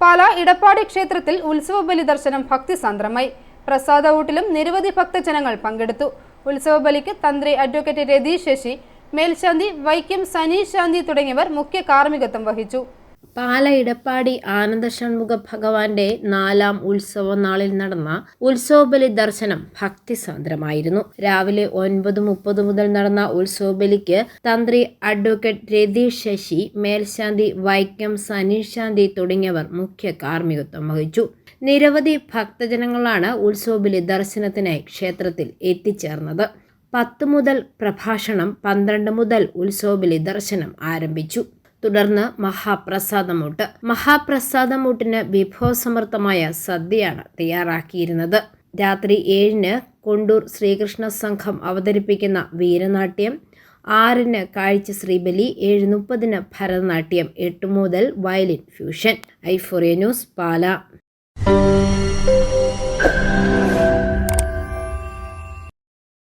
പാല ഇടപ്പാടി ക്ഷേത്രത്തിൽ ഉത്സവ ബലി ദർശനം ഭക്തിസാന്ദ്രമായി. പ്രസാദ ഊട്ടിലും നിരവധി ഭക്തജനങ്ങൾ പങ്കെടുത്തു. ഉത്സവ ബലിക്ക് തന്ത്രി അഡ്വക്കേറ്റ് രതീഷ് ശശി മേൽശാന്തി വൈക്കം സനീഷ് ശാന്തി തുടങ്ങിയവർ മുഖ്യ കാർമ്മികത്വം വഹിച്ചു. പാല ഇടപ്പാടി ആനന്ദ ഷൺമുഖ ഭഗവാന്റെ നാലാം ഉത്സവ നാളിൽ നടന്ന ഉത്സവബലി ദർശനം ഭക്തിസാന്ദ്രമായിരുന്നു. രാവിലെ ഒൻപത് മുപ്പത് മുതൽ നടന്ന ഉത്സവബലിക്ക് തന്ത്രി അഡ്വക്കേറ്റ് രതീഷ് ശശി മേൽശാന്തി വൈക്കം സനീഷ് ശാന്തി തുടങ്ങിയവർ മുഖ്യ കാർമ്മികത്വം വഹിച്ചു. നിരവധി ഭക്തജനങ്ങളാണ് ഉത്സവബലി ദർശനത്തിനായി ക്ഷേത്രത്തിൽ എത്തിച്ചേർന്നത്. പത്ത് മുതൽ പ്രഭാഷണം പന്ത്രണ്ട് മുതൽ ഉത്സവബലി ദർശനം ആരംഭിച്ചു. തുടർന്ന് മഹാപ്രസാദമൂട്ട്. മഹാപ്രസാദമൂട്ടിന് വിഭവസമൃദ്ധമായ സദ്യയാണ് തയ്യാറാക്കിയിരുന്നത്. രാത്രി ഏഴിന് കൊണ്ടൂർ ശ്രീകൃഷ്ണ സംഘം അവതരിപ്പിക്കുന്ന വീരനാട്യം ആറിന് കാഴ്ച ശ്രീബലി ഏഴ് മുപ്പതിന് ഭരതനാട്യം എട്ട് മുതൽ violin fusion. Euphoria news Pala.